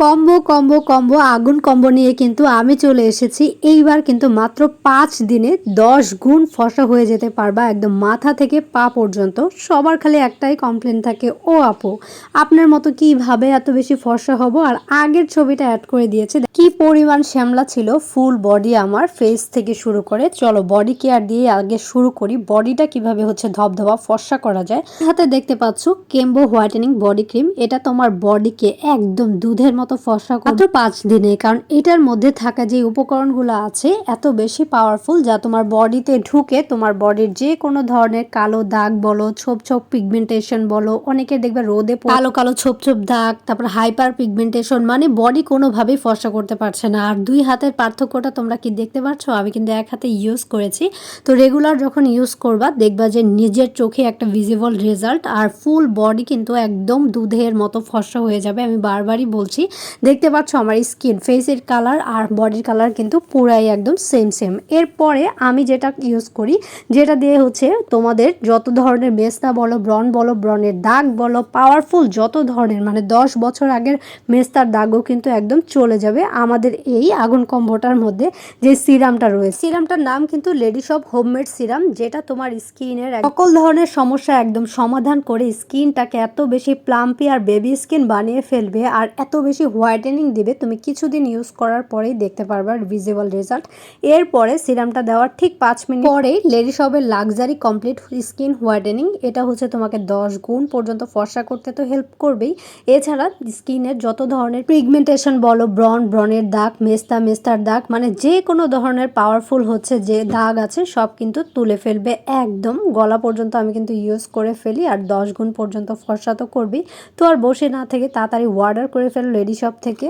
Combo combo combo, আগুন combo নিয়ে কিন্তু আমি চলে এসেছি। এইবার কিন্তু মাত্র পাঁচ দিনে দশ গুণ ফসা হয়ে যেতে পারবা একদম মাথা থেকে পা পর্যন্ত। সবার খালি একটাই কমপ্লেন থাকে, ও আপু, আপনার মতো কীভাবে এত বেশি ফসা হব? আর আগের ছবিটা অ্যাড করে দিয়েছে কি পরিমাণ শ্যামলা ছিল ফুল বডি আমার ফেস থেকে শুরু করে। চলো বডি কেয়ার দিয়ে আগে শুরু করি। বডিটা কীভাবে হচ্ছে ধবধবা ফর্সা করা যায়? হাতে দেখতে পাচ্ছ কেম্বো হোয়াইটেনিং বডি ক্রিম এটা তোমার বডিকে একদম দুধের মতো ফর্সা মাত্র পাঁচ দিনে কারণ এটার মধ্যে থাকা যে উপকরণগুলো আছে এত বেশি পাওয়ারফুল যা তোমার বডিতে ঢুকে তোমার বডির যে কোনো ধরনের কালো দাগ বলো ছোপ ছোপ পিগমেন্টেশন বলো অনেকে দেখবে রোদে কালো কালো ছোপ ছোপ দাগ তারপর হাইপার পিগমেন্টেশন মানে বডি কোনোভাবেই ফর্সা করতে পারছে না। আর দুই হাতের পার্থক্যটা তোমরা কি দেখতে পাচ্ছ আমি কিন্তু এক হাতে ইউজ করেছি। তো রেগুলার যখন ইউজ করবা দেখবা যে নিজের চোখে একটা ভিজিবল রেজাল্ট আর ফুল বডি কিন্তু একদম দুধের মতো ফর্সা হয়ে যাবে। আমি বারবারই বলছি দেখতে পাচ্ছ আমার স্কিন ফেসের কালার আর বডির কালার কিন্তু পুরাই একদম সেম সেম এরপরে আমি যেটা ইউজ করি, যেটা দিয়ে হচ্ছে তোমাদের যত ধরনের মেস্তা বলো ব্রন বলো ব্রনের দাগ বলো পাওয়ারফুল যত ধরনের মানে দশ বছর আগের মেস্তার দাগও কিন্তু একদম চলে যাবে আমাদের এই আগুন কম্বোটার মধ্যে যে সিরামটা রয়েছে। সিরামটার নাম কিন্তু লেডি শপ হোমমেড সিরাম যেটা তোমার স্কিনের সকল ধরনের সমস্যা একদম সমাধান করে স্কিনটাকে এত বেশি প্লাম্পি আর বেবি স্কিন বানিয়ে ফেলবে আর এত বেশি হোয়াইটেনিং দিবে, তুমি কিছুদিন ইউজ করার পরেই দেখতে পারবে ভিজিবল রেজাল্ট এরপরে সিরামটা দেওয়ার ঠিক পাঁচ মিনিট পরেই লেডি শপের লাক্সারি কমপ্লিট স্কিন হোয়াইটেনিং, এটা হচ্ছে তোমাকে দশ গুণ পর্যন্ত ফর্সা করতে তো হেল্প করবেই। এছাড়া স্কিনের যত ধরনের পিগমেন্টেশন বলো ব্রন ব্রনের দাগ, মেস্তা, মেস্তার দাগ মানে যে কোনো ধরনের পাওয়ারফুল হচ্ছে, যে দাগ আছে, সব কিন্তু তুলে ফেলবে একদম। গলা পর্যন্ত আমি কিন্তু ইউজ করে ফেলি, আর দশ গুণ পর্যন্ত ফর্সা তো করবি তো আর বসে না থেকে তাড়াতাড়ি অর্ডার করে ফেলো লেডি শপ থেকে